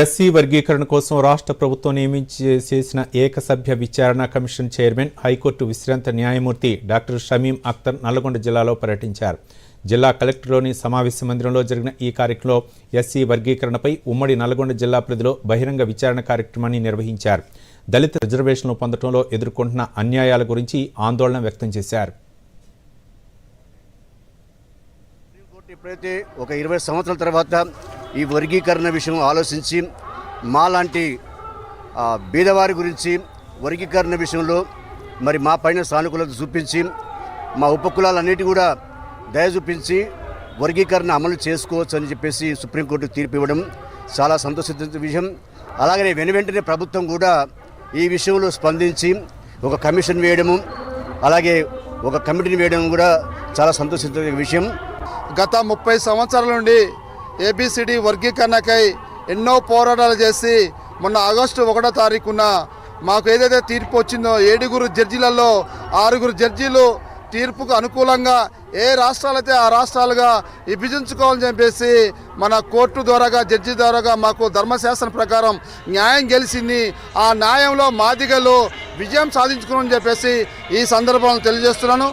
SC వర్గీకరణ కోసం రాష్ట్ర ప్రభుత్వం నియమించి చేసిన ఏకసభ్య విచారణ కమిషన్ చైర్మన్ హైకోర్టు విశ్రాంత న్యాయమూర్తి డాక్టర్ షమీం అఖ్తర్ నల్గొండ జిల్లాలో పర్యటించారు. జిల్లా కలెక్టర్లోని సమావేశ మందిరంలో జరిగిన ఈ కార్యక్రమంలో ఎస్సీ వర్గీకరణపై ఉమ్మడి నల్గొండ జిల్లా పరిధిలో బహిరంగ విచారణ కార్యక్రమాన్ని నిర్వహించారు. దళిత రిజర్వేషన్లు పొందడంలో ఎదుర్కొంటున్న అన్యాయాల గురించి ఆందోళన వ్యక్తం చేశారు. సుప్రీంకోర్టు ఒక ఇరవై సంవత్సరాల తర్వాత ఈ వర్గీకరణ విషయం ఆలోచించి మాలాంటి బీదవారి గురించి వర్గీకరణ విషయంలో మరి మా పైన సానుకూలత చూపించి మా ఉపకులాలన్నిటి కూడా దయ చూపించి వర్గీకరణ అమలు చేసుకోవచ్చు అని చెప్పేసి సుప్రీంకోర్టు తీర్పు ఇవ్వడం చాలా సంతోషించిన విషయం. అలాగనే వెను వెంటనే ప్రభుత్వం కూడా ఈ విషయంలో స్పందించి ఒక కమిషన్ వేయడము అలాగే ఒక కమిటీని వేయడం కూడా చాలా సంతోషించిన విషయం. గత ముప్పై సంవత్సరాల నుండి ఏబిసిడి వర్గీకరణకై ఎన్నో పోరాటాలు చేసి మొన్న ఆగస్టు ఒకటో తారీఖున మాకు ఏదైతే తీర్పు వచ్చిందో ఏడుగురు జడ్జీలలో ఆరుగురు జడ్జీలు తీర్పుకు అనుకూలంగా ఏ రాష్ట్రాలైతే ఆ రాష్ట్రాలుగా విభజించుకోవాలని చెప్పేసి మన కోర్టు ద్వారాగా జడ్జి ద్వారాగా మాకు ధర్మశాస్త్రం ప్రకారం న్యాయం గెలిచింది. ఆ న్యాయంలో మాదిగలు విజయం సాధించుకోవాలని చెప్పేసి ఈ సందర్భంలో తెలియజేస్తున్నాను.